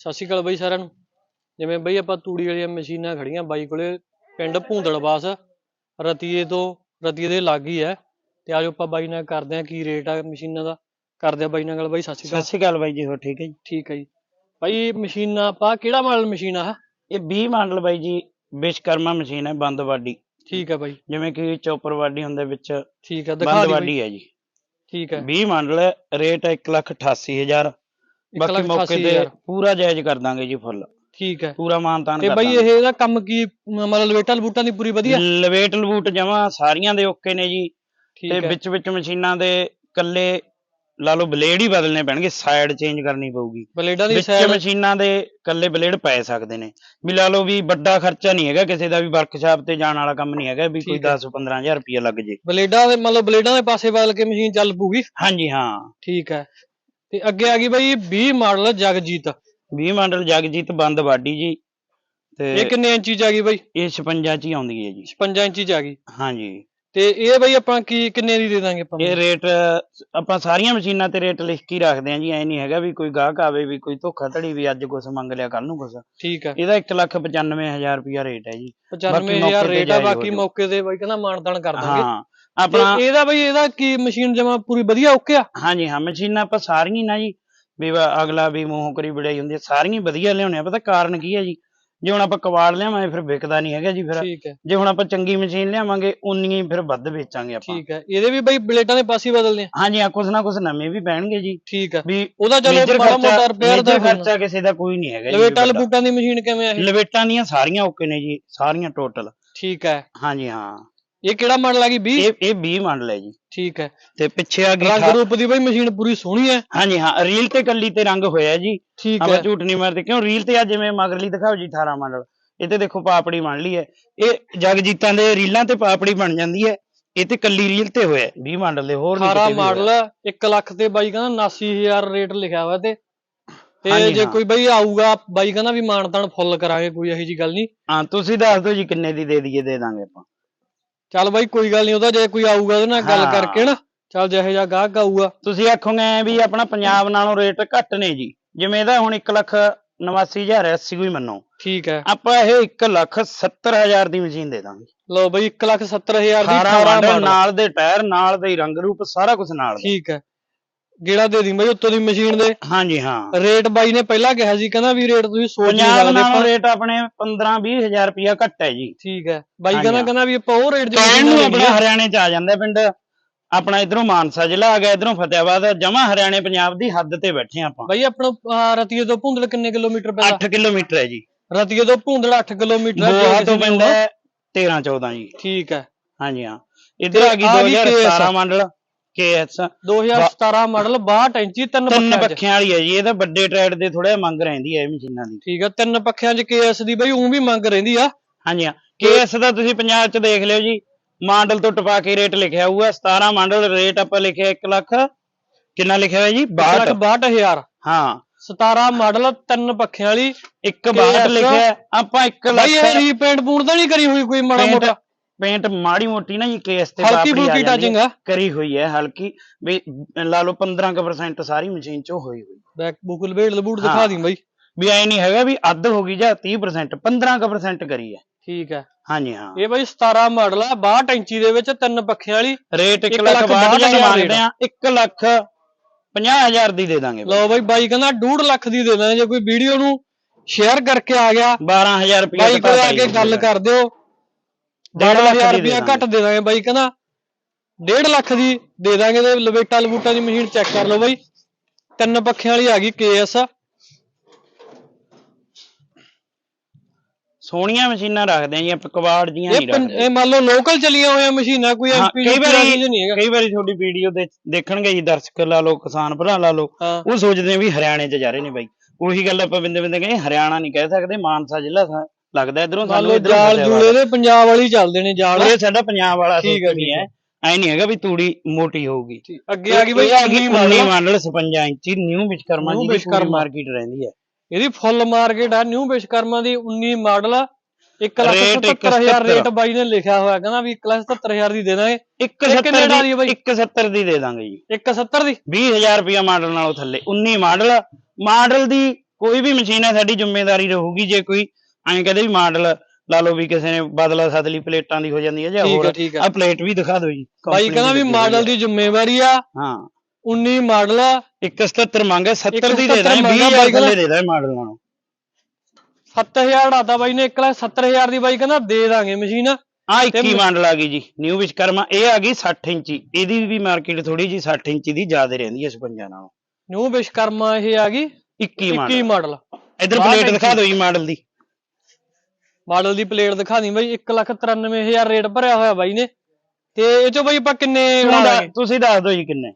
ਸਤਿ ਸ਼੍ਰੀ ਅਕਾਲ ਬਾਈ ਸਾਰਿਆਂ ਨੂੰ। ਜਿਵੇਂ ਬਈ ਆਪਾਂ ਤੂੜੀ ਵਾਲੀਆਂ ਮਸ਼ੀਨਾਂ ਖੜੀਆਂ ਬਾਈ ਕੋਲੇ ਪਿੰਡ ਭੂੰਦੜਵਾਸ ਰਤੀਏ ਤੋਂ ਰਤੀਏ ਦੇ ਲਾਗ ਹੀ। ਹੈ ਤੇ ਆਜੋ ਆਪਾਂ ਬਾਈ ਨਾਲ ਕਰਦੇ ਆ ਕੀ ਰੇਟ ਆ ਮਸ਼ੀਨਾਂ ਦਾ। ਕਰਦੇ ਆ ਬਾਈ ਨਾਲ ਗੱਲ। ਬਾਈ ਸਤਿ ਸ਼੍ਰੀ ਸਤਿ ਅਕਾਲ ਸ਼੍ਰੀ ਅਕਾਲ ਬਾਈ ਜੀ ਹੋ ਠੀਕ ਹੈ ਜੀ? ਠੀਕ ਹੈ ਜੀ। ਬਾਈ ਮਸ਼ੀਨਾਂ ਆਪਾਂ ਕਿਹੜਾ ਮਾਡਲ ਮਸ਼ੀਨ ਆ? ਇਹ 20 ਮਾਡਲ ਬਾਈ ਜੀ ਵਿਸ਼ਕਰਮਾ ਮਸ਼ੀਨ ਹੈ ਬੰਦ ਵਾਡੀ ਠੀਕ ਹੈ ਬਾਈ। ਜਿਵੇਂ ਕਿ ਚੌਪਰ ਵਾਡੀ ਹੁੰਦੇ ਵਿੱਚ ਠੀਕ ਹੈ ਦਿਖਾ ਬੰਦ ਦੀ ਬਾਈ। ਵਾਡੀ ਹੈ ਜੀ। ਠੀਕ ਹੈ। 20 ਮਾਡਲ ਹੈ ਰੇਟ 188000 ਬਾਕੀ ਮੌਕੇ ਤੇ 1,88,000 ਪੂਰਾ ਜਾਇਜ਼ ਕਰ ਦਾਂਗੇ ਜੀ ਫੁੱਲ। ਠੀਕ ਹੈ। ਪੂਰਾ ਮਾਨਤਾਨ ਤੇ ਬਾਈ ਇਹ ਇਹਦਾ ਕੰਮ ਕੀ ਮਤਲਬ ਲਵੇਟਾਂ ਲਬੂਟਾਂ ਦੀ ਪੂਰੀ ਵਧੀਆ? ਲਵੇਟ ਲਵੂਟ ਜਮਾ ਸਾਰੀਆਂ ਦੇ ਓਕੇ ਨੇ ਜੀ। ਤੇ ਵਿੱਚ ਵਿੱਚ ਮਸ਼ੀਨਾਂ ਦੇ ਕੱਲੇ ਲਾ ਲਓ ਬਲੇਡ ਹੀ ਬਦਲਨੇ ਪੈਣਗੇ ਸਾਈਡ ਚੇਂਜ ਕਰਨੀ ਪਊਗੀ। ਬਲੇਡਾਂ ਦੀ ਵਿੱਚ ਸਾਈਡ ਮਸ਼ੀਨਾਂ ਦੇ ਕੱਲੇ ਬਲੇਡ ਪੈ ਸਕਦੇ ਨੇ। ਵੀ ਲਾ ਲਓ ਵੀ ਵੱਡਾ ਖਰਚਾ ਨਹੀਂ ਹੈਗਾ ਕਿਸੇ ਦਾ ਵੀ ਵਰਕਸ਼ਾਪ ਤੇ ਜਾਣ ਵਾਲਾ ਕੰਮ ਨਹੀਂ ਹੈਗਾ ਵੀ ਕੋਈ ਠੀਕ ਹੈ। 10 15000 ਰੁਪਏ ਲੱਗ ਜੇ। ਬਲੇਡਾਂ ਦੇ ਮਤਲਬ ਬਲੇਡਾਂ ਦੇ ਪਾਸੇ ਬਦਲ ਕੇ ਮਸ਼ੀਨ ਚੱਲ ਪੂਗੀ ਹਾਂਜੀ ਹਾਂ। ਠੀਕ ਹੈ। ਤੇ ਅੱਗੇ ਆ ਗਈ ਬਾਈ 20 ਮਾਡਲ ਜਗਜੀਤ। 20 ਮਾਡਲ ਜਗਜੀਤ ਬੰਦ ਵਾਡੀ ਜੀ। ਤੇ ਇਹ ਕਿੰਨੇ ਇੰਚੀ ਚ ਆ ਗਈ ਬਾਈ? ਇਹ 56 ਚ ਹੀ ਆਉਂਦੀ ਹੈ ਜੀ। 55 ਇੰਚੀ ਚ ਆ ਗਈ। ਹਾਂਜੀ। ਤੇ ਇਹ ਬਾਈ ਆਪਾਂ ਕੀ ਕਿੰਨੇ ਦੀ ਦੇ ਦਾਂਗੇ ਆਪਾਂ? ਇਹ ਰੇਟ ਆਪਾਂ ਸਾਰੀਆਂ ਮਸ਼ੀਨਾਂ ਤੇ ਰੇਟ ਲਿਖ ਕੇ ਰੱਖਦੇ ਆਂ ਜੀ। ਐ ਨਹੀਂ ਹੈਗਾ ਵੀ ਕੋਈ ਗਾਹਕ ਆਵੇ ਵੀ ਕੋਈ ਧੋਖਾ ਧੜੀ ਵੀ ਅੱਜ ਕੁਛ ਮੰਗ ਲਿਆ ਕੱਲ ਨੂੰ ਕੁਛ। ਠੀਕ ਹੈ ਇਹਦਾ 195000 ਰੁਪਿਆ ਰੇਟ ਹੈ ਜੀ। 95000 ਮੌਕੇ ਤੇ ਰੇਟ ਆ ਬਾਕੀ। ਮੌਕੇ ਤੇ ਬਾਈ ਕਹਿੰਦਾ ਮਾਨਦਾਨ ਕਰ ਦਾਂਗੇ। ਹਾਂ। ਆਪਣਾ ਇਹਦਾ ਬਾਈ ਇਹਦਾ ਕੀ ਮਸ਼ੀਨ ਜਮਾ ਪੂਰੀ ਵਧੀਆ ਓਕੇ ਆ? ਹਾਂਜੀ ਹਾਂ ਮਸ਼ੀਨਾਂ ਆਪਾਂ ਸਾਰੀਆਂ ਨਾ ਜੀ। ਵੀ ਅਗਲਾ ਵੀ ਮੂੰਹ ਕਰੀ ਵਿੜਾਈ ਹੁੰਦੀ ਸਾਰੀਆਂ ਵਧੀਆ ਲਿਆਉਣੇ ਆ। ਪਤਾ ਕਾਰਨ ਕੀ ਹੈ ਜੀ? ਜੇ ਹੁਣ ਆਪਾਂ ਕਵਾੜ ਲਿਆਵਾਂਗੇ ਫਿਰ ਵਿਕਦਾ ਨਹੀਂ ਹੈਗਾ ਜੀ ਫਿਰ। ਜੇ ਹੁਣ ਆਪਾਂ ਚੰਗੀ ਮਸ਼ੀਨ ਲਿਆਵਾਂਗੇ ਉਨੀ ਹੀ ਫਿਰ ਵੱਧ ਵੇਚਾਂਗੇ ਆਪਾਂ। ਠੀਕ ਹੈ। ਇਹਦੇ ਵੀ ਬਾਈ ਬਲੇਡਾਂ ਦੇ ਪਾਸੇ ਹੀ ਬਦਲਦੇ ਆ। ਹਾਂਜੀ ਹਾਂ ਕੁਛ ਨਾ ਕੁਛ ਨਵੇਂ ਵੀ ਪੈਣਗੇ ਜੀ। ਠੀਕ ਹੈ। ਵੀ ਉਹਦਾ ਚਲੋ ਮਾੜਾ ਮੋਟਾ ਰਿਪੇਅਰ ਦਾ ਖਰਚਾ ਕਿਸੇ ਦਾ ਕੋਈ ਨਹੀਂ ਹੈਗਾ ਜੀ। ਲਵੇਟਾਂ। ਲਬੂਟਾਂ ਦੀ ਮਸ਼ੀਨ ਕਿਵੇਂ ਆ ਇਹ? ਲਵੇਟਾਂ ਦੀਆਂ ਸਾਰੀਆਂ ਓਕੇ ਨੇ ਜੀ ਸਾਰੀਆਂ ਟੋਟਲ ਠੀਕ ਹੈ। ਹਾਂਜੀ ਹਾਂ। ਇਹ ਕਿਹੜਾ ਮਾਡਲ ਆ ਗਈ 20 ਇਹ ਇਹ 20 ਮਾਡਲ ਹੈ ਜੀ। ਠੀਕ ਹੈ। ਤੇ ਪਿੱਛੇ ਆ ਗਈ ਰੰਗ ਰੂਪ ਦੀ ਬਾਈ ਮਸ਼ੀਨ ਪੂਰੀ ਸੋਹਣੀ ਹੈ। ਹਾਂਜੀ ਹਾਂ ਰੀਲ ਤੇ ਕੱਲੀ ਤੇ ਰੰਗ ਹੋਇਆ ਜੀ। ਠੀਕ ਆਪਾਂ ਹੈ। ਝੂਠ ਨਹੀਂ ਮਾਰਦੇ ਕਿਉਂ? ਰੀਲ ਤੇ ਆ ਜਿਵੇਂ ਮਗਰਲੀ ਦਿਖਾਓ ਜੀ 18 ਮਾਡਲ ਇਹ ਤੇ ਦੇਖੋ ਪਾਪੜੀ ਬਣ ਲਈ ਹੈ। ਇਹ ਜਗਜੀਤਾਂ ਦੇ ਰੀਲਾਂ ਤੇ ਪਾਪੜੀ ਬਣ ਜਾਂਦੀ ਹੈ। ਇਹ ਤੇ ਕੱਲੀ ਰੀਲ ਤੇ ਹੋਇਆ ਹੈ, 20 ਮਾਡਲ ਦੇ ਹੋਰ ਨਹੀਂ 18 ਕਿਤੇ ਵੀ ਹੋਇਆ। ਮਾਡਲ 1 ਲੱਖ ਤੇ ਬਾਈ ਕਹਿੰਦਾ 89000 ਰੇਟ ਲਿਖਿਆ ਹੋਇਆ ਤੇ। ਤੇ ਜੇ। ਕੋਈ ਬਾਈ ਆਊਗਾ ਬਾਈ ਕਹਿੰਦਾ ਵੀ ਮਾਨਤਾਨ ਫੁੱਲ ਕਰਾਂਗੇ ਕੋਈ ਇਹੋ ਜੀ ਗੱਲ ਨਹੀਂ। ਹਾਂ ਤੁਸੀਂ ਦੱਸ ਦਿਓ ਜੀ ਕਿੰਨੇ ਦੀ ਦੇ ਦਈਏ ਦੇ ਦਾਂਗੇ ਆਪਾਂ। ਚੱਲ ਬਾਈ ਕੋਈ ਗੱਲ ਨਹੀਂ ਉਹਦਾ ਜੇ ਕੋਈ ਆਊਗਾ ਉਹਦੇ ਨਾਲ ਗੱਲ ਹਾਂ। ਕਰਕੇ ਨਾ ਚੱਲ ਜਿਹੋ ਜਿਹਾ ਗਾਹਕ ਆਊਗਾ। ਤੁਸੀਂ ਆਖੋਗੇ ਐਂ ਵੀ ਆਪਣਾ ਪੰਜਾਬ ਨਾਲੋਂ ਰੇਟ ਘੱਟ ਨੇ ਜੀ। ਜਿਵੇਂ ਇਹਦਾ ਹੁਣ 1 ਲੱਖ 89000 ਹੈ 80 ਕੋਈ ਮੰਨੋ। ਠੀਕ ਹੈ ਆਪਾਂ ਇਹ 1 ਲੱਖ 70000 ਦੀ ਮਸ਼ੀਨ ਦੇ ਦਾਂਗੇ। ਲਓ ਬਾਈ 1 ਲੱਖ 70000 ਦੀ 18 18 ਮਾਡਲ ਮਾਡਲ ਨਾਲ ਦੇ ਟਾਇਰ ਨਾਲ ਦੇ ਰੰਗ ਰੂਪ ਸਾਰਾ ਕੁਝ ਨਾਲ ਦਾ। ਠੀਕ ਹੈ ਗੇੜਾ ਦੇ ਦੀ ਬਾਈ ਉੱਤੋਂ ਦੀ ਮਸ਼ੀਨ ਦੇ। ਹਾਂਜੀ ਹਾਂ। ਰੇਟ ਬਾਈ ਨੇ ਪਹਿਲਾਂ ਕਿਹਾ ਸੀ ਕਹਿੰਦਾ ਵੀ ਰੇਟ ਤੁਸੀਂ ਸੋਚ ਨਹੀਂ ਪੰਜਾਬ ਸਕਦੇ ਨਾਲੋਂ ਰੇਟ ਆਪਣੇ 15 20000 ਰੁਪਇਆ ਘੱਟ ਹੈ ਜੀ। ਠੀਕ ਹੈ। ਬਾਈ ਹਾਂਜੀ, ਕਹਿੰਦਾ ਹਾਂ। ਕਹਿੰਦਾ ਵੀ ਆਪਾਂ ਉਹ ਰੇਟ ਕਹਿਣ ਨੂੰ ਆਪਣਾ ਹਰਿਆਣੇ ਚ ਆ ਜਾਂਦਾ ਪਿੰਡ। ਆਪਣਾ ਇਧਰੋਂ ਮਾਨਸਾ ਜ਼ਿਲ੍ਹਾ ਆ ਗਿਆ ਇਧਰੋਂ ਫਤਿਆਬਾਦ ਜਮਾ ਹਰਿਆਣੇ ਪੰਜਾਬ ਦੀ ਹੱਦ ਤੇ ਬੈਠੇ ਆਪਾਂ। ਬਾਈ ਆਪਣਾ ਆਹ, ਰਤੀਏ ਤੋਂ ਭੁੰਦੜ ਕਿੰਨੇ ਕਿਲੋਮੀਟਰ ਪੈਂਦਾ? 8 ਕਿਲੋਮੀਟਰ ਹੈ ਜੀ। ਰਤੀਏ ਤੋਂ ਭੁੰਦੜ 8 ਕਿਲੋਮੀਟਰ ਹੈ, ਜੇ ਬੋਹਾ ਕਿਸੇ ਤੋਂ ਨੇ ਪਿੰਡ ਆਉਣਾ। ਹੈ 13 14 ਜੀ। ਠੀਕ ਹੈ। ਹਾਂਜੀ ਹਾਂ। ਇਧਰ ਆ ਗਈ ਆ ਗਈ 2017 KS ਮਾਡਲ। ਕੇਐਸ। 2017 ਮਾਡਲ 62 ਇੰਚੀ ਤਿੰਨ ਤਿੰਨ ਪੱਖਿਆਂ ਵਾਲੀ ਹੈ ਜੀ ਇਹਦਾ ਵੱਡੇ ਟਰੈਡ ਦੇ ਥੋੜਾ ਮੰਗ ਰਹਿੰਦੀ ਹੈ ਇਹ ਮਸ਼ੀਨਾਂ ਦੀ। ਠੀਕ ਹੈ ਤਿੰਨ ਪੱਖਿਆਂ 'ਚ ਕੇਐਸ ਦੀ ਬਾਈ ਉਹ ਵੀ ਮੰਗ ਰਹਿੰਦੀ ਆ। ਹਾਂਜੀ ਹਾਂ। ਕੇਐਸ ਦਾ ਤੁਸੀਂ ਪੰਜਾਬ ਚ ਦੇਖ ਲਿਓ ਜੀ ਮਾਡਲ ਤੋਂ ਟਪਾ ਕੇ ਰੇਟ ਲਿਖਿਆ ਹੋਊਗਾ 17 ਮਾਡਲ ਰੇਟ ਆਪਾਂ ਲਿਖਿਆ 1 ਲੱਖ ਕਿੰਨਾ ਲਿਖਿਆ ਹੋਇਆ ਜੀ? 62 62000 ਹਾਂ। 17 ਮਾਡਲ ਤਿੰਨ ਪੱਖਿਆਂ ਵਾਲੀ ਇੱਕ 62 KS ਲਿਖਿਆ ਆਪਾਂ 1 ਬਾਈ ਇਹ ਲੱਖ ਰੀਪੇਂਟ ਪੂਣ ਤਾਂ ਨਹੀਂ ਕਰੀ ਹੋਈ ਕੋਈ ਮਾੜਾ ਮੋਟਾ। ਪੇਂਟ ਮਾੜੀ ਮੋਟੀ ਨਾ ਜੀ ਕੇਸ ਤੇ ਹਲਕੀ ਫੁਲਕੀ ਟਚਿੰਗ ਆ? ਕਰੀ ਹੋਈ ਹੈ ਹਲਕੀ। ਵੀ ਲਾ ਲਓ 15% ਸਾਰੀ ਮਸ਼ੀਨ ਚੋਂ ਹੋਈ ਹੋਈ। ਬੈਕ ਬੁੱਕ ਲਵੇਟ ਲਬੂਟ ਦਿਖਾ। ਦੀ ਬਾਈ। ਵੀ ਐ ਨਹੀਂ ਹੈਗਾ ਵੀ ਅੱਧ ਹੋ ਗਈ ਜਾਂ 30% 15% ਕਰੀ ਹੈ। ਠੀਕ ਹੈ। ਹਾਂਜੀ ਹਾਂ। ਇਹ ਬਾਈ 17 ਮਾਡਲ ਆ 62 ਇੰਚੀ ਦੇ ਵਿੱਚ ਤਿੰਨ ਪੱਖਿਆਂ ਵਾਲੀ ਰੇਟ 1 ਇੱਕ ਲੱਖ ਲੱਖ 62 ਬਾਹਠ ਹਜ਼ਾਰ ਮੰਗਦੇ ਆ। 1 ਲੱਖ 50000 ਦੀ ਦੇ ਦਾਂਗੇ ਲਓ ਬਾਈ ਬਾਈ ਕਹਿੰਦਾ 2.5 ਲੱਖ ਦੀ ਦੇ ਦਾਂਗੇ। ਜੇ ਕੋਈ ਵੀਡੀਓ ਨੂੰ ਸ਼ੇਅਰ ਕਰਕੇ ਆ ਗਿਆ 12000 ਰੁਪਏ ਬਾਈ ਕੋਲ ਆ ਕੇ ਗੱਲ ਕਰ ਦਿਓ। ਡੇਢ ਲੱਖ 12000 ਦੀ ਦੇ ਰੁਪਇਆ। ਘੱਟ ਦੇ ਦਾਂਗੇ ਬਾਈ ਕਹਿੰਦਾ 1.5 ਲੱਖ ਦੀ ਦੇ ਦਾਂਗੇ ਤੇ ਲਵੇਟਾ ਲਬੂਟਾ ਦੀ ਮਸ਼ੀਨ ਚੈੱਕ ਕਰ ਲਓ ਬਾਈ। ਤਿੰਨ ਪੱਖਿਆਂ ਵਾਲੀ ਆ ਗਈ ਕੇਐਸ। ਸੋਹਣੀਆਂ ਮਸ਼ੀਨਾਂ ਰੱਖਦੇ ਆ ਜੀ ਆਪਾਂ ਕਬਾੜ ਜੀਆਂ ਨਹੀਂ ਰੱਖਦੇ। ਇਹ ਮੰਨ ਲਓ ਲੋਕਲ ਚਲੀਆਂ ਹੋਈਆਂ ਮਸ਼ੀਨਾਂ ਕੋਈ ਐਮਪੀ ਕਈ ਵਾਰੀ ਨਹੀਂ ਹੈਗਾ। ਕਈ ਵਾਰੀ ਤੁਹਾਡੀ ਵੀਡੀਓ ਦੇ ਦੇਖਣਗੇ ਜੀ ਦਰਸ਼ਕ ਲਾ ਲਓ ਕਿਸਾਨ ਭਰਾ ਲਾ ਲਓ। ਹਾਂ। ਉਹ ਸੋਚਦੇ ਆ ਵੀ ਹਰਿਆਣੇ ਚ ਜਾ ਰਹੇ ਨੇ ਬਾਈ। ਉਹੀ ਗੱਲ ਆਪਾਂ ਬਿੰਦੇ ਬਿੰਦੇ ਕਹੇ ਹਰਿਆਣਾ ਨਹੀਂ ਕਹਿ ਸਕਦੇ ਮਾਨਸਾ ਜ਼ਿਲ੍ਹਾ ਸਾ- ਲੱਗਦਾ ਇਧਰੋਂ ਮੰਨ ਸਾਨੂੰ ਲਓ ਇਧਰੋਂ ਜਾਲ ਜੂਲੇ ਦੇ ਪੰਜਾਬ ਵਾਲੀ ਚੱਲਦੇ ਨੇ ਜਾਲ। ਇਹ ਸਾਡਾ ਪੰਜਾਬ ਵਾਲਾ ਸਿਸਟਮ ਹੀ ਹੈ। ਐ ਨਹੀਂ ਹੈਗਾ ਵੀ ਤੂੜੀ ਮੋਟੀ ਹੋਊਗੀ। ਅੱਗੇ ਆ ਗਈ ਬਾਈ ਇਹ ਆ ਗਈ 19 19 ਮਾਡਲ ਮਾਡਲ 56 ਇੰਚੀ ਨਿਊ ਵਿਸ਼ਕਰਮਾ ਦੀ ਵਿਸ਼ਵਕਰਮਾ। ਮਾਰਕੀਟ ਰਹਿੰਦੀ ਹੈ। ਇਹਦੀ ਫੁੱਲ ਮਾਰਕੀਟ ਆ ਨਿਊ ਵਿਸ਼ਕਰਮਾ ਦੀ 19 ਮਾਡਲ 1 ਲੱਖ Rate 77000 170 ਰੇਟ ਬਾਈ ਨੇ ਲਿਖਿਆ ਹੋਇਆ ਕਹਿੰਦਾ ਵੀ 1 ਲੱਖ 77000 ਦੀ ਦੇ ਦਾਂਗੇ। ਇਹ ਕਿੰਨੇ 170 ਦਾ ਬਾਈ? 170 ਦੀ ਦੇ ਦਾਂਗੇ ਜੀ। 170 ਦੀ? 20000 ਰੁਪਇਆ ਮਾਡਲ ਨਾਲੋਂ ਥੱਲੇ। 19 ਮਾਡਲ ਮਾਡਲ ਦੀ ਕੋਈ ਵੀ ਮਸ਼ੀਨ ਹੈ ਸਾਡੀ ਜ਼ਿੰਮੇਵਾਰੀ ਰਹੂਗੀ। ਜੇ ਕੋਈ ਐਂ ਕਹਦੇ ਵੀ ਮਾਡਲ ਲਾ ਲਓ ਵੀ ਕਿਸੇ ਨੇ ਬਦਲਾ ਸਦਲੀ ਪਲੇਟਾਂ ਦੀ ਹੋ ਜਾਂਦੀ ਹੈ ਜਾਂ ਠੀਕ ਹੈ ਹੋਰ ਠੀਕ ਹੈ। ਆ ਪਲੇਟ ਵੀ ਦਿਖਾ ਦਿਓ ਜੀ। company ਕਹਿੰਦਾ ਵੀ ਹੋਈ ਮਾਡਲ ਹੈ। ਦੀ ਜ਼ਿੰਮੇਵਾਰੀ ਆ। ਹਾਂ। 19 ਮਾਡਲ ਆ। 177 ਮੰਗ ਹੈ 70 ਦੀ ਦੇ 177 ਦਾਂ ਮੰਗ ਆ 20000 ਬਾਈ ਥੱਲੇ ਦੇ ਦਾਂ ਮਾਡਲ ਨਾਲੋਂ। 7000 ਆਦਾ ਬਾਈ ਨੇ 1 ਲੱਖ 70000 ਦੀ ਬਾਈ ਕਹਿੰਦਾ ਦੇ ਦਾਂਗੇ ਮਸ਼ੀਨ। ਆ 21 ਤੇ- ਮਾਡਲ ਆ ਗਈ ਜੀ ਨਿਊ ਵਿਸ਼ਕਰਮਾ ਇਹ ਆ ਗਈ 60 ਇੰਚੀ। ਇਹਦੀ ਵੀ ਮਾਰਕੀਟ ਥੋੜੀ ਜੀ 60 ਇੰਚੀ ਦੀ ਜ਼ਿਆਦਾ ਰਹਿੰਦੀ ਹੈ 56 ਨਾਲੋਂ। ਨਿਊ ਵਿਸ਼ਕਰਮਾ ਇਹ ਆ ਗਈ 21 21 ਮਾਡਲ। ਮਾਡਲ। ਇਧਰ ਬਾਹਠ ਪਲੇਟ ਦਿਖਾ। ਦਿਓ ਜੀ ਮਾਡਲ ਦੀ। ਮਾਡਲ ਦੀ ਪਲੇਟ ਦਿਖਾ ਦੀ ਬਾਈ 1 ਲੱਖ 93000 ਰੇਟ ਭਰਿਆ ਹੋਇਆ ਬਾਈ ਨੇ। ਤੇ ਇਹ ਚੋਂ ਬਾਈ ਆਪਾਂ ਕਿੰਨੇ ਤੁਸੀਂ ਦੱਸ- ਦਿਓ ਜੀ ਕਿੰਨੇ।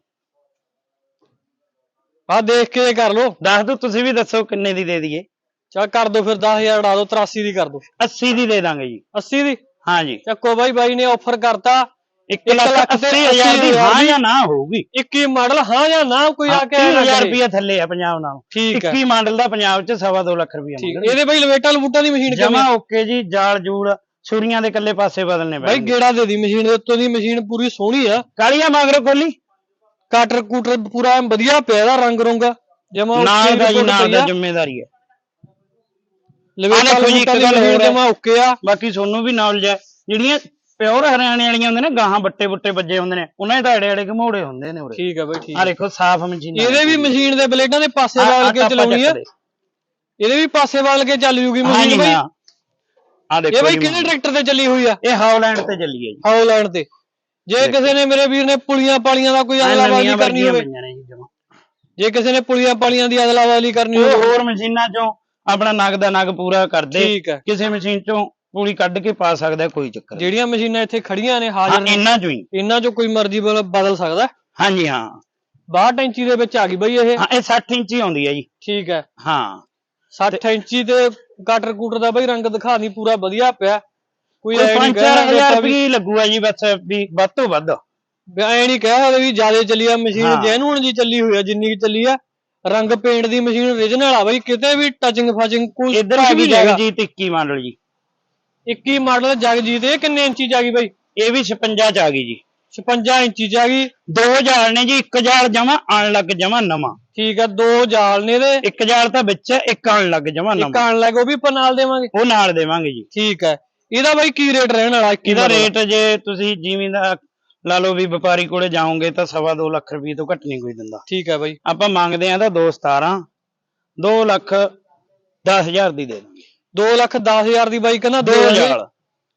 ਆ ਦੇਖ ਕੇ ਕਰ ਲੋ ਦੱਸ ਦਿਓ ਤੁਸੀਂ ਵੀ ਦੱਸੋ ਕਿੰਨੇ ਦੀ ਦੇ ਦਈਏ। ਚਾ ਕਰ ਦੋ ਫਿਰ 10000 ਉਡਾ ਦੋ 83 ਦੀ ਕਰ ਦੋ। 80 ਦੀ ਦੇ ਦਾਂਗੇ ਜੀ। 80 ਦੀ? ਹਾਂ ਜੀ। ਚੱਕੋ ਬਾਈ ਬਾਈ ਨੇ ਆਫਰ ਕਰਤਾ। 1 ਲੱਖ ਲੱਖ ਤੇ 80 ਹਜ਼ਾਰ ਦੀ ਅੱਸੀ ਹਾਂ ਜਾਂ ਨਾ ਹੋਊਗੀ। 21 ਮਾਡਲ ਹਾਂ ਜਾਂ ਨਾ ਕੋਈ ਆ ਕੇ 30000 ਰੁਪਏ ਥੱਲੇ ਆ ਪੰਜਾਬ ਨਾਲੋਂ। ਠੀਕ ਹੈ। 21 ਮਾਡਲ ਦਾ ਪੰਜਾਬ ਚ ਸਵਾ ਦੋ ਲੱਖ ਰੁਪਏ ਠੀਕ। ਇਹਦੇ ਬਾਈ ਲਵੇਟਾ ਲਵੂਟਾ ਦੀ ਮਸ਼ੀਨ ਜਮਾ ਕਿਵੇਂ ਓਕੇ ਜੀ ਜਾਲ ਜੂੜ ਛੁਰੀਆਂ ਦੇ ਕੱਲੇ ਪਾਸੇ ਬਦਲਨੇ ਬਾਈ ਪੈਣਗੇ ਗੇੜਾ ਦੇ ਦੀ ਮਸ਼ੀਨ ਦੇ ਉੱਤੋਂ ਦੀ ਮਸ਼ੀਨ ਪੂਰੀ ਸੋਹਣੀ ਆ। ਕਾਲੀਆਂ ਮਗਰ ਕੋਲੀ ਕਾਟਰ ਕੂਟਰ ਪੂਰਾ ਵਧੀਆ ਪਿਆ ਇਹਦਾ ਰੰਗ ਰੁੰਗ। ਜਮਾ ਨਾਲ ਦਾ ਜੀ ਨਾਲ ਦਾ ਜ਼ਿੰਮੇਵਾਰੀ ਹੈ। ਲਵੇਟਾ ਲਵੂਟਾ ਦੀ ਮਸ਼ੀਨ। ਜਮਾ ਓਕੇ ਆ। ਬਾਕੀ ਤੁਹਾਨੂੰ ਵੀ ਨੌਲੇਜ ਹੈ। ਜਿਹੜੀਆਂ ਪਿਓਰ ਹਰਿਆਣੇ ਵਾਲੀਆਂ ਹੁੰਦੇ ਨੇ ਗਾਹਾਂ ਬੱਟੇ ਬੁੱਟੇ ਵੱਜੇ ਹੁੰਦੇ ਨੇ ਉਹਨਾਂ ਦੇ ਤਾਂ ਏੜੇ ਏੜੇ ਘਮੋੜੇ ਹੁੰਦੇ ਨੇ ਉਰੇ। ਠੀਕ ਆ ਬਾਈ ਠੀਕ ਆ ਆ। ਦੇਖੋ ਸਾਫ਼ ਮਸ਼ੀਨ ਇਹਦੇ ਵੀ ਮਸ਼ੀਨ ਦੇ ਬਲੇਡਾਂ ਦੇ ਪਾਸੇ ਵਾਲ ਕੇ ਚਲਾਉਣੀ ਆ। ਇਹਦੇ ਵੀ ਪਾਸੇ ਵਾਲ ਕੇ ਚੱਲ ਜੂਗੀ ਮਸ਼ੀਨ ਬਾਈ। ਆ। ਦੇਖੋ ਇਹ ਬਾਈ ਕਿਹੜੇ ਟਰੈਕਟਰ ਤੇ ਚੱਲੀ ਹੋਈ ਆ? ਇਹ ਹਾਲੈਂਡ ਤੇ ਚੱਲੀ ਹੈ ਜੀ। ਹਾਲੈਂਡ ਤੇ। ਜੇ ਕਿਸੇ ਨੇ ਮੇਰੇ ਵੀਰ ਨੇ ਪੁਲੀਆਂ ਪਾਲੀਆਂ ਦਾ ਕੋਈ ਅਦਲਾ ਨਵੀਆਂ ਬਦਲੀ ਕਰਨੀ ਹੋਵੇ। ਜੀ ਕਿਸੇ ਨੇ ਪੁਲੀਆਂ ਪਾਲੀਆਂ ਦੀ ਅਦਲਾ ਬਦਲੀ ਕਰਨੀ ਹੋਵੇ। ਹੋਰ ਮਸ਼ੀਨਾਂ ਚੋਂ ਆਪਣਾ ਨਗ ਦਾ ਨਗ ਪੂਰਾ ਕਰਦੇ ਕਿਸੇ ਮਸ਼ੀਨ ਚੋਂ ਪੂਰੀ ਕੱਢ ਕੇ ਪਾ ਸਕਦਾ ਕੋਈ ਚੱਕਰ ਨਹੀਂ। ਜਿਹੜੀਆਂ ਮਸ਼ੀਨਾਂ ਇੱਥੇ ਖੜੀਆਂ ਨੇ ਹਾਂ ਹਾਜ਼ਰ ਨੇ ਇਹਨਾਂ ਚੋਂ ਹੀ। ਇਹਨਾਂ ਚੋਂ ਕੋਈ ਮਰਜ਼ੀ ਬਦਲ ਬਦਲ ਸਕਦਾ ਹਾਂਜੀ ਹਾਂ। 62 ਇੰਚੀ ਦੇ ਵਿੱਚ ਆ ਗਈ ਬਈ ਇਹ। ਹਾਂ ਇਹ 60 ਇੰਚੀ ਆਉਂਦੀ ਹੈ ਜੀ। ਠੀਕ ਹੈ। ਹਾਂ। 60 ਇੰਚੀ ਤੇ ਕਟਰ ਕੂਟਰ ਦਾ ਬਈ ਰੰਗ ਦਿਖਾ ਦੀ ਪੂਰਾ ਵਧੀਆ ਪਿਆ। ਕੋਈ ਐ ਨਹੀਂ 5-4000 ਕਹਿਆ ਰੁਪਏ ਹੀ ਲੱਗੂਗਾ ਜੀ ਬਸ ਵੀ ਵੱਧ ਤੋਂ ਵੱਧ। ਐ ਨਹੀਂ ਕਹਿਆ ਹੋਵੇ ਵੀ ਜ਼ਿਆਦਾ ਚੱਲੀ ਆ ਮਸ਼ੀਨ ਹਾਂ। ਜੈਨੂਨ ਜੀ ਚੱਲੀ ਹੋਈ ਆ ਜਿੰਨੀ ਕੁ ਚੱਲੀ ਆ। ਰੰਗ ਪੇਂਟ ਦੀ ਮਸ਼ੀਨ origignal ਆ ਬਈ ਕਿਤੇ ਵੀ ਟਚਿੰਗ ਫਾਚਿੰਗ ਕੋਈ ਇੱਧਰ ਆ ਗਈ ਜਗਜੀਤ 21 ਮਾਡਲ ਜੀ। 21 ਮਾਡਲ ਜਗਜੀਤ ਇਹ ਕਿੰਨੇ ਇੰਚੀ ਚ ਆ ਗਈ ਬਈ? ਇਹ ਵੀ 56 ਚ ਆ ਗਈ ਜੀ। 56 ਇੰਚੀ ਚ ਆ ਗਈ। ਦੋ ਜਾਲ ਨੇ ਜੀ ਇੱਕ ਜਾਲ ਜਮਾ ਆਣ ਲੱਗ ਜਮਾ ਨਵਾਂ। ਠੀਕ ਆ ਦੋ ਜਾਲ ਨੇ ਇਹਦੇ। ਇੱਕ ਜਾਲ ਤਾਂ ਵਿੱਚ ਹੈ, ਇੱਕ ਆਣ ਲੱਗ ਜਮਾ ਇੱਕ ਨਵਾਂ ਆਣ ਲੱਗ ਉਹ ਵੀ ਆਪਾਂ ਨਾਲ ਦੇਵਾਂਗੇ। ਉਹ ਨਾਲ ਦੇਵਾਂਗੇ ਜੀ। ਠੀਕ ਹੈ ਇਹਦਾ ਬਾਈ ਕੀ ਰੇਟ ਰਹਿਣ ਵਾਲਾ 21 ਇਹਦਾ ਰੇਟ ਜੇ ਤੁਸੀਂ ਜਿਵੇਂ ਦਾ ਲਾ ਲਓ ਵੀ ਵਪਾਰੀ ਕੋਲੇ ਜਾਓਗੇ ਤਾਂ ਸਵਾ ਦੋ ਲੱਖ ਰੁਪਏ ਤੋਂ ਘੱਟ ਨਹੀਂ ਕੋਈ ਦਿੰਦਾ। ਠੀਕ ਹੈ ਬਾਈ। ਆਪਾਂ ਮੰਗਦੇ ਆਂ ਤਾਂ 217 2 ਲੱਖ 10000 ਦੀ ਦੇ ਦਾਂਗੇ। 2 ਲੱਖ 10000 ਦੀ ਬਾਈ ਕਹਿੰਦਾ ਦੋ ਦੋ ਜਾਲ।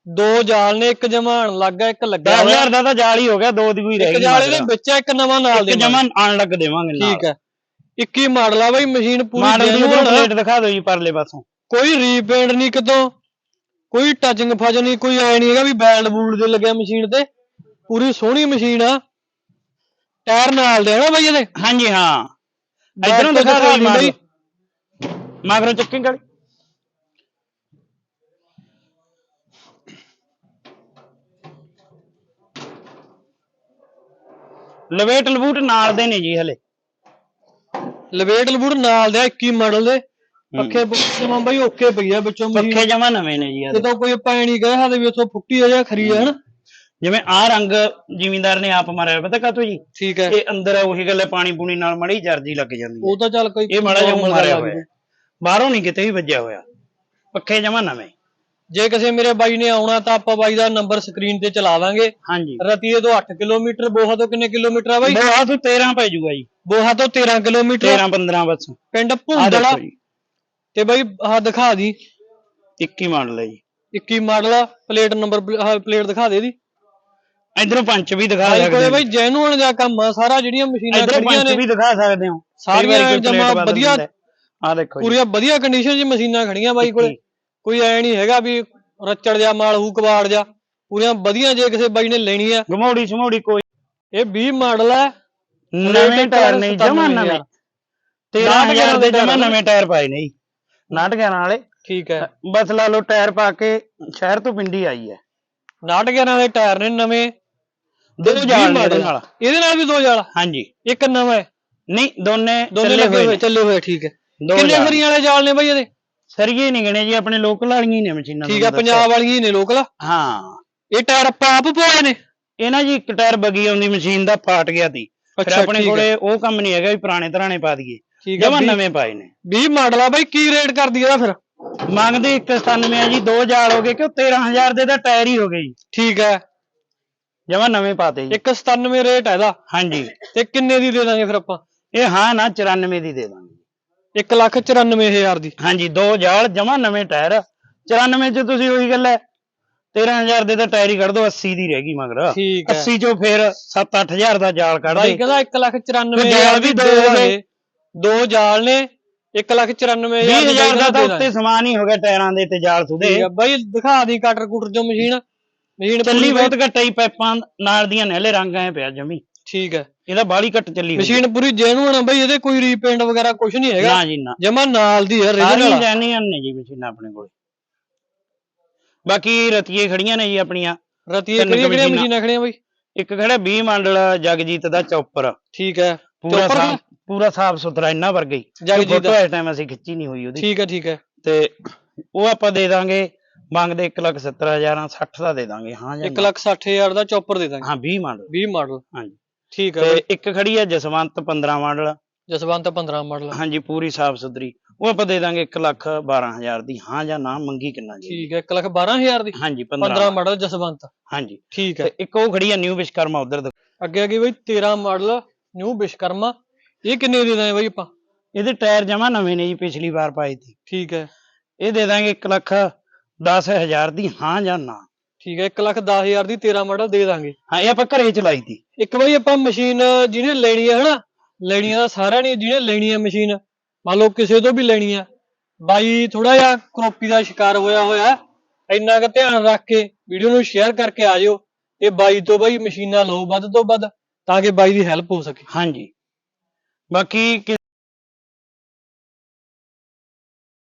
ਦੋ ਜਾਲ ਨੇ ਇੱਕ ਜਮਾਣ ਲੱਗਾ ਇੱਕ ਲੱਗਾ ਹੋਇਆ। 10000 ਦਾ ਤਾਂ ਜਾਲ ਹੀ ਹੋ ਗਿਆ ਦੋ ਦੀ ਕੋਈ ਰਹਿ ਇੱਕ ਗਈ ਜਾਲ ਇਹਦੇ ਵਿੱਚ ਇੱਕ ਨਵਾਂ ਨਾਲ ਇੱਕ ਦੇ ਜਮਾ ਆਣ ਲੱਗ ਦੇਵਾਂਗੇ ਨਾਲ। ਠੀਕ ਹੈ। 21 ਮਾਡਲ ਆ ਬਾਈ ਮਸ਼ੀਨ ਪੂਰੀ ਮਾਡਲ ਦੀ। ਪਲੇਟ ਦਿਖਾ ਦਿਓ ਜੀ ਪਰਲੇ ਪਾਸੋਂ। ਕੋਈ ਰੀਪੇਂਟ ਨਹੀਂ ਕਿਤੋਂ ਕੋਈ ਟਚਿੰਗ ਫਜ ਨਹੀਂ ਕੋਈ ਐ ਨਹੀਂ ਹੈਗਾ ਵੀ ਬੈਲਡ ਬੂਲਡ ਦੇ ਲੱਗਿਆ ਮਸ਼ੀਨ ਤੇ। ਪੂਰੀ ਸੋਹਣੀ ਮਸ਼ੀਨ ਆ। ਟਾਇਰ ਨਾਲ ਦੇ ਨਾ ਬਾਈ ਇਹਦੇ। ਹਾਂਜੀ ਹਾਂ। ਇਧਰੋਂ ਦਿਖਾ ਮਾਡਲ ਦਿਓ ਮਗਰੋਂ ਚੱਕੀ ਗੜੀ ਲਵੇਟ ਲਵੂਟ ਨਾਲ ਦੇ ਨੇ ਜੀ ਹਲੇ। ਲਵੇਟ ਲਵੂਟ ਨਾਲ ਦੇ ਆ 21 ਮਾਡਲ ਦੇ। ਪੱਖੇ ਪੁੱਖੇ ਮਾਂ ਬਾਈ ਓਕੇ ਪਈ ਆ ਵਿੱਚੋਂ ਮਸ਼ੀਨ ਪੱਖੇ ਜਮਾ ਨਵੇਂ ਨੇ ਜੀ ਇਹਦੇ। ਜਦੋਂ ਕੋਈ ਆਪਾਂ ਐ ਨਹੀਂ ਕਹੇ ਹਾਂ ਵੀ ਉੱਥੋਂ ਫੁੱਟੀ ਆ ਜਾਂ ਖਰੀ ਆ ਹਨ? ਜਿਵੇਂ ਆ ਰੰਗ ਜ਼ਿਮੀਂਦਾਰ ਨੇ ਆਪ ਮਾਰਿਆ ਪਤਾ ਕਾਤੋਂ ਜੀ? ਠੀਕ ਹੈ। ਇਹ ਅੰਦਰ ਉਹੀ ਗੱਲ ਹੈ ਪਾਣੀ ਪੂਣੀ ਨਾਲ ਮੜੀ ਜਰਦੀ ਲੱਗ ਜਾਂਦੀ ਉਹ ਤਾਂ ਚੱਲ ਕੋਈ ਇਹ ਮਾੜਾ ਜਿਹਾ normal ਮਾਰਿਆ ਗੱਲ ਆ ਹੋਇਆ। ਬਾਹਰੋਂ ਨਹੀਂ ਕਿਤੇ ਵੀ ਵੱਜਿਆ ਹੋਇਆ। ਪੱਖੇ ਜਮਾ ਨਵੇਂ। ਜੇ ਕਿਸੇ ਮੇਰੇ ਬਾਈ ਨੇ ਆਉਣਾ ਤਾਂ ਆਪਾਂ ਬਾਈ ਦਾ ਨੰਬਰ ਸਕਰੀਨ ਤੇ ਚਲਾ ਦਾਂਗੇ ਹਾਂਜੀ। ਰਤੀਏ ਤੋਂ 8 ਕਿਲੋਮੀਟਰ ਬੋਹਾ ਤੋਂ ਕਿੰਨੇ ਕਿਲੋਮੀਟਰ ਆ ਬਾਈ? ਬਹੁਤ ਤੋਂ 13 ਪੈ ਜਾਊਗਾ ਜੀ। ਬੋਹਾ ਤੋਂ 13 ਕਿਲੋਮੀਟਰ। 13 15 ਬਸ। ਪਿੰਡ ਆ ਜੀ। ਤੇ ਬਾਈ ਆਹ ਦਿਖਾ ਦੀ। 21 ਮਾਡਲ ਹੈ ਜੀ। 21 ਮਾਡਲ ਪਲੇਟ ਨੰਬਰ ਪਲੇਟ ਦਿਖਾ ਦੇ ਦੀ ਇਧਰੋਂ ਪੰਚ ਵੀ ਦਿਖਾ ਸਕਦੇ ਹੋ ਬਾਈ ਜੈਨੂਅਲ ਦਾ ਕੰਮ ਆ ਸਾਰਾ ਜਿਹੜੀਆਂ ਮਸ਼ੀਨਾਂ ਖੜੀਆਂ ਨੇ। ਵੀ ਦਿਖਾ ਸਕਦੇ ਹੋ। ਸਾਰੀਆਂ ਜਮਾਂ ਵਧੀਆ ਆ ਦੇਖੋ ਜੀ। ਪੂਰੀਆਂ ਵਧੀਆ ਕੰਡੀਸ਼ਨ 'ਚ ਮਸ਼ੀਨਾਂ ਖੜੀਆਂ ਬਾਈ ਕੋਲੇ। ਕੋਈ ਐ ਨਹੀਂ ਹੈਗਾ ਵੀ ਰੱਚੜ ਜਾ ਮਾਲ ਹੂ ਕਬਾੜ ਜਾ ਪੂਰੀਆਂ ਵਧੀਆ ਜੇ ਕਿਸੇ ਬਾਈ ਨੇ ਲੈਣੀ ਆ ਗਮੌੜੀ ਸਮੌੜੀ ਕੋਈ ਇਹ 20 ਮਾਡਲ ਆ ਨਵੇਂ ਟਾਇਰ ਨਹੀਂ ਜਮਾ ਨਵੇਂ। 13000 ਦੇ ਜਮਾ ਨਵੇਂ ਟਾਇਰ ਪਾਏ ਨੇ ਜੀ। 911 ਵਾਲੇ। ਠੀਕ ਹੈ ਬਸ ਲਾ ਲਓ ਟਾਇਰ ਪਾ ਕੇ ਸ਼ਹਿਰ ਤੋਂ ਪਿੰਡੀ ਆਈ ਹੈ 911 ਦੇ ਟਾਇਰ ਨੇ ਨਵੇਂ। ਦੋ ਜਾਲ 20 ਨੇ ਇਹਦੇ। ਨਾਲ। ਇਹਦੇ ਨਾਲ ਵੀ ਦੋ ਜਾਲ। ਹਾਂਜੀ। ਇੱਕ ਨਵਾਂ ਹੈ ਨਹੀਂ ਦੋਨੇ ਦੋਨੇ ਲੱਗੇ ਹੋਏ। ਚੱਲੇ ਹੋਏ ਠੀਕ ਹੈ ਕਿੰਨੇ। ਸਰੀਆਂ ਵਾਲੇ ਜਾਲ ਨੇ ਬਾਈ ਇਹਦੇ? ਸਰੀਏ ਨਹੀਂ ਗਣੇ ਜੀ ਆਪਣੇ ਲੋਕਲ ਵਾਲੀਆਂ ਹੀ ਨੇ ਮਸ਼ੀਨਾਂ ਠੀਕ ਤੁਹਾਨੂੰ ਦੱਸਿਆ। ਪੰਜਾਬ ਵਾਲੀਆਂ ਹੀ ਨੇ ਲੋਕਲ ਹਾਂ। ਇਹ ਟਾਇਰ ਆਪਾਂ ਆਪ ਪਵਾਏ ਨੇ? ਇਹ ਨਾ ਜੀ ਇੱਕ ਟਾਇਰ ਬਗੀ ਆਉਂਦੀ ਮਸ਼ੀਨ ਦਾ ਫਾਟ ਗਿਆ ਸੀ। ਫਿਰ ਅੱਛਾ ਆਪਣੇ ਠੀਕ ਕੋਲੇ ਉਹ ਕੰਮ ਨਹੀਂ ਹੈਗਾ ਵੀ ਪੁਰਾਣੇ ਤਰਾਣੇ ਪਾ ਦਈਏ। ਠੀਕ ਹੈ ਜਮਾ ਵੀਹ- ਨਵੇਂ ਪਾਏ ਨੇ। 20 ਮਾਡਲ ਆ ਬਾਈ ਕੀ ਰੇਟ ਕਰਦੀ ਇਹਦਾ ਫਿਰ? ਮੰਗਦੇ 197 ਆ ਜੀ ਦੋ ਜਾਲ ਹੋ ਗਏ ਕਿ 13000 ਦੇ ਤਾਂ ਟਾਇਰ ਹੀ ਹੋ ਗਏ ਜੀ। ਠੀਕ ਹੈ ਜਮਾ ਨਵੇਂ ਪਾਤੇ ਜੀ। 197 ਰੇਟ ਹੈ ਇਹਦਾ। ਹਾਂਜੀ। ਤੇ ਕਿੰਨੇ ਦੀ ਦੇ ਦਾਂਗੇ ਫਿਰ ਆਪਾਂ? ਇਹ ਹਾਂ ਨਾ 94 ਦੀ ਦੇ ਦਾਂਗੇ। 1 ਲੱਖ 94000 ਦੀ। ਹਾਂਜੀ ਦੋ ਜਾਲ ਜਮਾ ਨਵੇਂ ਟਾਇਰ। 94 ਚ ਤੁਸੀਂ ਉਹੀ ਗੱਲ ਹੈ 13000 ਦੇ ਤਾਂ ਟਾਇਰ ਹੀ ਕੱਢ ਦੋ 80 ਦੀ ਰਹਿ ਗਈ ਮਗਰ। ਠੀਕ ਹੈ। 80 ਚੋਂ ਫਿਰ 7-8000 ਦਾ ਜਾਲ ਕੱਢ ਦੇ। ਕਹਿੰਦਾ 1 ਲੱਖ 94000 ਤੇ ਜਾਲ ਵੀ ਦੀ ਦੋ ਦੇ ਜਾਲ ਨੇ 1 ਲੱਖ 94000 ਦੀ 20000 ਦਾ ਤਾਂ। ਉੱਤੇ ਸਮਾਨ ਹੀ ਹੋ ਗਿਆ ਟਾਇਰਾਂ ਦੇ ਤੇ ਜਾਲ ਸੁਦੇ ਬਾਈ ਦਿਖਾ ਦੀ ਕਟਰ ਕੁਟਰ ਜੋ ਮਸ਼ੀਨ ਮਸ਼ੀਨ ਚੱਲੀ ਬਹੁਤ ਘੱਟ ਹੀ ਪੈਪਾਂ ਨਾਲ ਦੀਆਂ ਨਹਿਲੇ ਰੰਗ ਆਏ ਪਿਆ ਜਮੀ। ਠੀਕ ਹੈ ਇਹਦਾ ਬਾਲੀ ਘੱਟ ਚੱਲੀ ਹੋਈ ਮਸ਼ੀਨ ਪੂਰੀ ਜੈਨੂਨ ਆ ਬਾਈ ਇਹਦੇ ਕੋਈ ਰੀਪੇਂਟ ਵਗੈਰਾ ਕੁਝ ਨਹੀਂ। ਹੈਗਾ। ਨਾ ਜੀ ਨਾ। ਜਮਾ ਨਾਲ ਦੀ ਹੈ ਸਾਰੀਆਂ original ਆ। ਜੈਨੀਆਂ ਨੇ ਜੀ ਮਸ਼ੀਨਾਂ ਆਪਣੇ ਕੋਲ। ਬਾਕੀ ਰਤੀਏ ਖੜੀਆਂ ਨੇ ਜੀ ਆਪਣੀਆਂ। ਰਤੀਏ ਤਿੰਨ ਕਿਹੜੀਆਂ ਕਿਹੜੀਆਂ ਮਸ਼ੀਨਾਂ। ਮਸ਼ੀਨਾਂ ਖੜੀਆਂ ਬਾਈ? ਇੱਕ ਖੜਾ 20 ਮੰਡਲ ਜਗਜੀਤ ਦਾ ਚੌਪਰ। ਠੀਕ ਹੈ ਪੂਰਾ ਚੌਪਰ ਸਾਫ਼ ਪੂਰਾ ਸਾਫ਼ ਸੁਥਰਾ ਇੰਨਾ ਵਰਗਾ ਹੀ। ਜਗਜੀਤ ਫੋਟੋ ਇਸ ਟਾਈਮ ਅਸੀਂ ਖਿੱਚੀ ਨਹੀਂ ਹੋਈ ਉਹਦੀ। ਠੀਕ ਹੈ ਠੀਕ ਹੈ। ਤੇ ਉਹ ਆਪਾਂ ਦੇ ਦਾਂਗੇ ਮੰਗਦੇ 170000 60 ਦਾ ਦੇ ਦਾਂਗੇ ਹਾਂ ਜਾਂ 1 ਲੱਖ 60000 ਦਾ ਚੌਪਰ ਦੇ ਦਾਂਗੇ। ਹਾਂ 20 ਮੰਡਲ। 20 ਮਾਡਲ। ਹਾਂਜੀ ਠੀਕ ਹੈ ਤੇ ਬਾਈ। ਇੱਕ ਖੜੀ ਹੈ ਜਸਵੰਤ 15 ਮੰਡਲ। ਜਸਵੰਤ 15 ਮਾਡਲ। ਹਾਂਜੀ ਪੂਰੀ ਸਾਫ਼ ਸੁਥਰੀ। ਉਹ ਆਪਾਂ ਦੇ ਦਾਂਗੇ 1 ਲੱਖ 12000 ਦੀ। ਹਾਂ ਜਾਂ ਨਾ ਮੰਗੀ ਕਿੰਨਾ ਜੀ? ਠੀਕ ਹੈ 1 ਲੱਖ 12000 ਦੀ? ਹਾਂਜੀ 15 15 ਮਾਡਲ। ਜਸਵੰਤ। ਹਾਂਜੀ। ਠੀਕ ਹੈ ਤੇ ਇੱਕ ਉਹ ਖੜੀ ਹੈ ਨਿਊ ਵਿਸ਼ਕਰਮਾ ਉਧਰ ਅੱਗੇ ਅੱਗੇ ਬਾਈ 13 ਮਾਡਲ ਨਿਊ ਵਿਸ਼ਕਰਮਾ ਇਹ ਕਿੰਨੇ ਦੇ ਦਾਂਗੇ ਬਾਈ ਆਪਾਂ? ਇਹਦੇ ਟਾਇਰ ਜਮਾ ਨਵੇਂ ਨੇ ਜੀ ਪਿਛਲੀ ਵਾਰ ਪਾਏ ਸੀ। ਠੀਕ ਹੈ ਇਹ ਦੇ ਦਾਂਗੇ 1 ਲੱਖ 10000 ਦੀ। ਹਾਂ ਜਾਂ ਨਾ? ਠੀਕ ਹੈ 1 ਲੱਖ 10000 ਦੀ 13 ਮਾਡਲ ਦੇ ਦਾਂਗੇ। ਹਾਂ ਇਹ ਆਪਾਂ ਘਰੇ ਚਲਾਈ ਤੀ। ਇੱਕ ਵਾਰੀ ਆਪਾਂ ਮਸ਼ੀਨ ਜਿਹਨੇ ਲੈਣੀ ਹੈ ਹਨਾ? ਲੈਣੀਆਂ ਦਾ ਸਾਰਿਆਂ ਨੇ ਜਿਹਨੇ ਲੈਣੀ ਹੈ ਮਸ਼ੀਨ ਮੰਨ ਲਓ ਕਿਸੇ ਤੋਂ ਵੀ ਲੈਣੀ ਹੈ। ਬਾਈ ਥੋੜਾ ਜਿਹਾ ਕਰੋਪੀ ਦਾ ਸ਼ਿਕਾਰ ਹੋਇਆ ਹੋਇਆ। ਇੰਨਾ ਕੁ ਧਿਆਨ ਰੱਖ ਕੇ ਵੀਡੀਓ ਨੂੰ ਸ਼ੇਅਰ ਕਰਕੇ ਆ ਜਿਓ ਤੇ ਬਾਈ ਤੋਂ ਬਾਈ ਮਸ਼ੀਨਾਂ ਲਓ ਵੱਧ ਤੋਂ ਵੱਧ ਤਾਂ ਕਿ ਬਾਈ ਦੀ ਹੈਲਪ ਹੋ ਸਕੇ। ਹਾਂਜੀ। ਬਾਕੀ